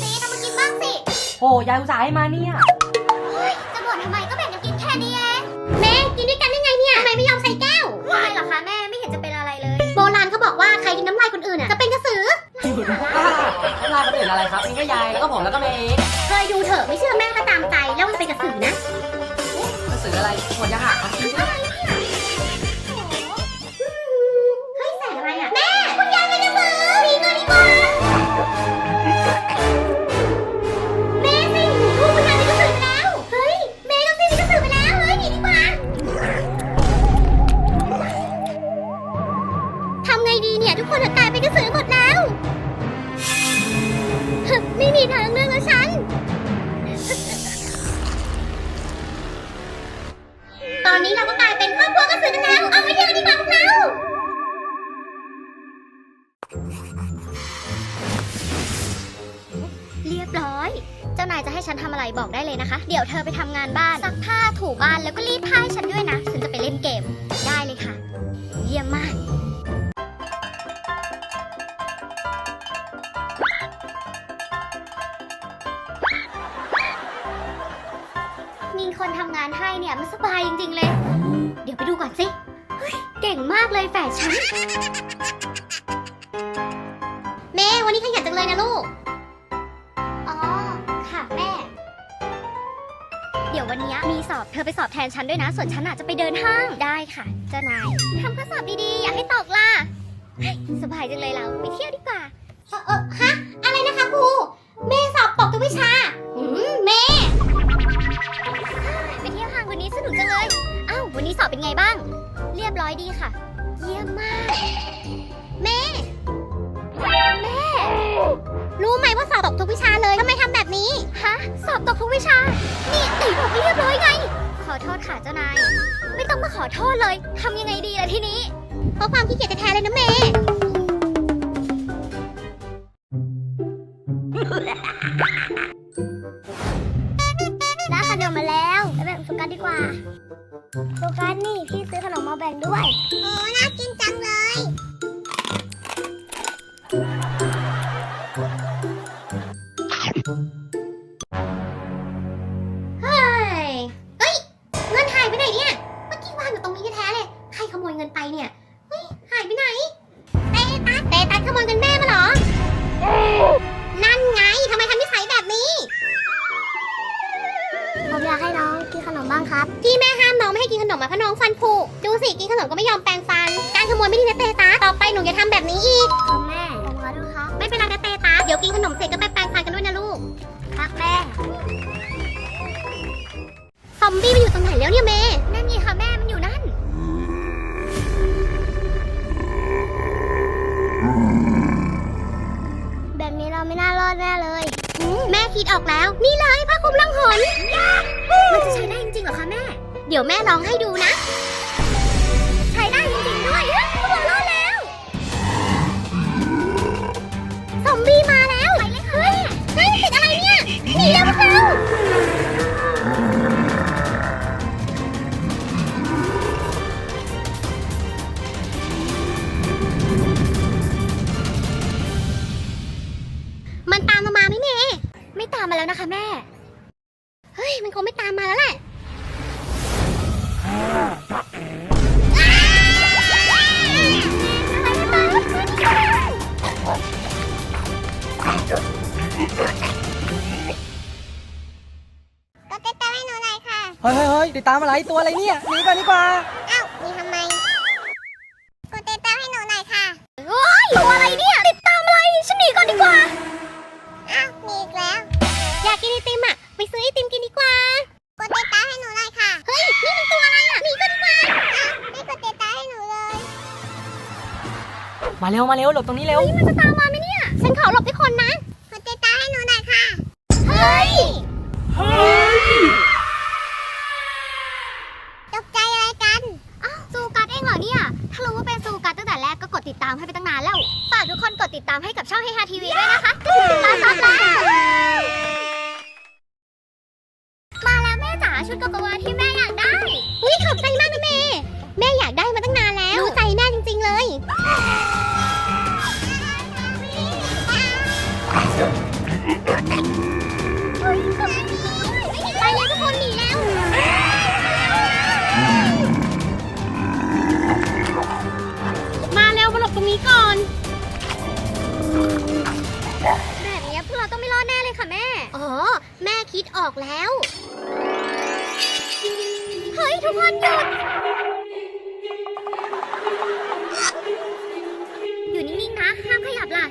ซีทำมากินบ้างสิโหยายอุตส่าห์ให้มาเนี่ย เฮ้ยจะบ่นทำไมก็แบ่งกันกินแค่นี้เองแม่กินด้วยกันได้ไงเนี่ยทำไมไม่ยอมใส่แก้วทำไมเหรอคะแม่ไม่เห็นจะเป็นอะไรเลย โบราณเขาบอกว่าใครกินน้ำลายคนอื่นอะจะเป็นกระสือ น้ำลายคนอื่นอะไรครับนี่ก็ยายแล้วก็ผมแล้วก็เมย์เองเคยดูเถอะไม่เชื่อแม่ก็ตามใจแล้วมันจะเป็นกระสือนะ กระสืออะไรหัวจะหักอะเจะให้ฉันทำอะไรบอกได้เลยนะคะ เดี๋ยวเธอไปทำงานบ้านซักผ้าถูบ้านแล้วก็รีดผ้าให้ฉันด้วยนะ ฉันจะไปเล่นเกมได้เลยค่ะ เยี่ยมมากมีคนทำงานให้เนี่ยมันสบายจริง ๆ เลย เดี๋ยวไปดูก่อนสิ เฮ้ย เก่งมากเลยแฝดฉัน เมย์วันนี้ขยันจังเลยนะลูก เดี๋ยววันนี้มีสอบเธอไปสอบแทนฉันด้วยนะ ส่วนฉันอาจจะไปเดินห้างได้ค่ะ เจ้านายทำข้อสอบดีๆ อย่าให้ตกล่ะเฮ้ยสบายจังเลยเราไปเที่ยวดีกว่า เออเออฮะ อะไรนะคะครู เมย์สอบตกทุกวิชา อโทษค่ะเจ้านาย ไม่ต้องมาขอโทษเลยทำยังไงดีล่ะทีนี้ เพราะความขี้เกียจแท้ๆเลยนะเมย์ได้ขนมมาแล้วไปแบ่งโฟกัสดีกว่าโฟกัสนี่พี่ซื้อขนมมาแบ่งด้วยโอ้น่ ให้กินขนมมาเพราะน้องฟันผุดูสิกินขนมก็ไม่ยอมแปรงฟัน การขโมยไม่ดีนะเตตาต่อไปหนูอย่าทำแบบนี้อีกครับแม่ผมขอโทษครับไม่เป็นไรนะเตตาเดี๋ยวกินขนมเสร็จก็ไปแปรงฟันกันด้วยนะลูกครับแม่ซอมบี้มันอยู่ตรงไหนแล้วเนี่ยเมย์ เดี๋ยวแม่ลองให้ดูนะ ติดตามอะไรตัวอะไรเนี่ยหนีก่อนดีกว่า อ้าวมีทำไม กดติดตามให้หนูหน่อยค่ะ โอ้ยตัวอะไรเนี่ย ติดตามอะไรฉันหนีก่อนดีกว่า อ้าวมีอีกแล้ว อยากกินไอติมอะ ไปซื้อไอติมกินดีกว่า กดติดตามให้หนูหน่อยค่ะ เฮ้ย นี่มันตัวอะไรอะหนีก่อนดีกว่าอ้าวไม่กดติดตามให้หนูเลย มาเร็วมาเร็วหลบตรงนี้เร็วเฮ้ยมันจะตามมาไหมเนี่ย ฉันขอหลบทุกคนนะ กดติดตามให้หนูหน่อยค่ะ เฮ้ยตกใจอะไรกัน อ้าวซูกัดเองเหรอเนี่ย ถ้ารู้ว่าเป็นซูกัดตั้งแต่แรกก็กดติดตามให้ไปตั้งนานแล้ว ฝากทุกคนกดติดตามให้กับช่องเฮฮาทีวีด้วยนะคะจะถึงล้านซับแล้วมาแล้วแม่จ๋าชุดโกโกวาที่ คิดออกแล้ว เฮ้ย ทุกคนหยุด อยู่นิ่ง ๆ นะ ห้ามขยับล่ะ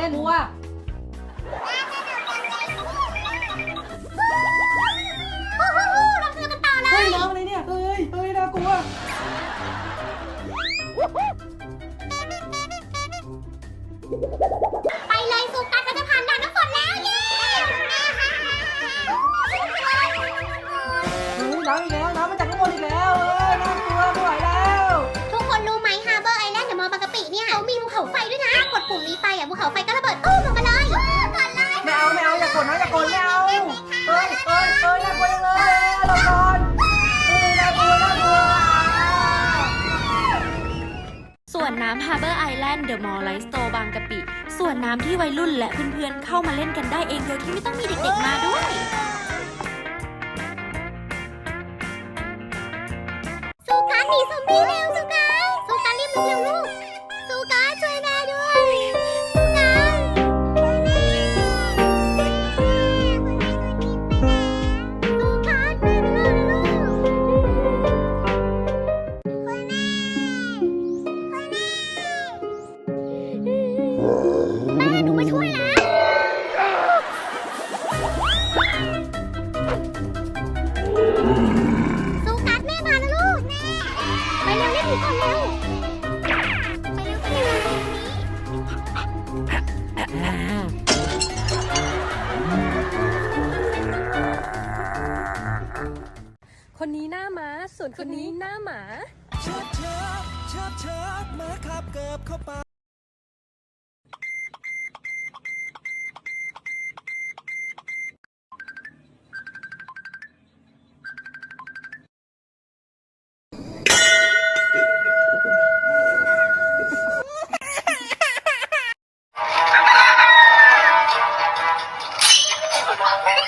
ล่นรู้ว่าโอ้โหเราคือกันต่อเฮ้ยน้องอะไรเนี่ยเฮ้ยเฮ้ยน่ากลัว ด้วยนะกดปุ่มนี้ไปอะภูเขาไฟก็ระเบิดตู้มลงมาเลยก่อนเลยไม่เอาไม่เอาอย่ากดนะอย่ากดไม่เอาเฮ้ยเฮ้ยเฮ้ยน่ากลัวจังเลยเราก่อนเฮ้ยน่ากลัวน่ากลัวส่วนน้ำ Harbor Island The Mall Light Store บางกะปิ ส่วนน้ำที่วัยรุ่นและเพื่อนๆ เข้ามาเล่นกันได้เองโดยที่ไม่ต้องมีเด็กๆมาด้วย คนนี้หน้าม้า ส่วนคนนี้หน้าหมา เชิดเชิดเชิดเชิดมาขับเกิบเข้าไป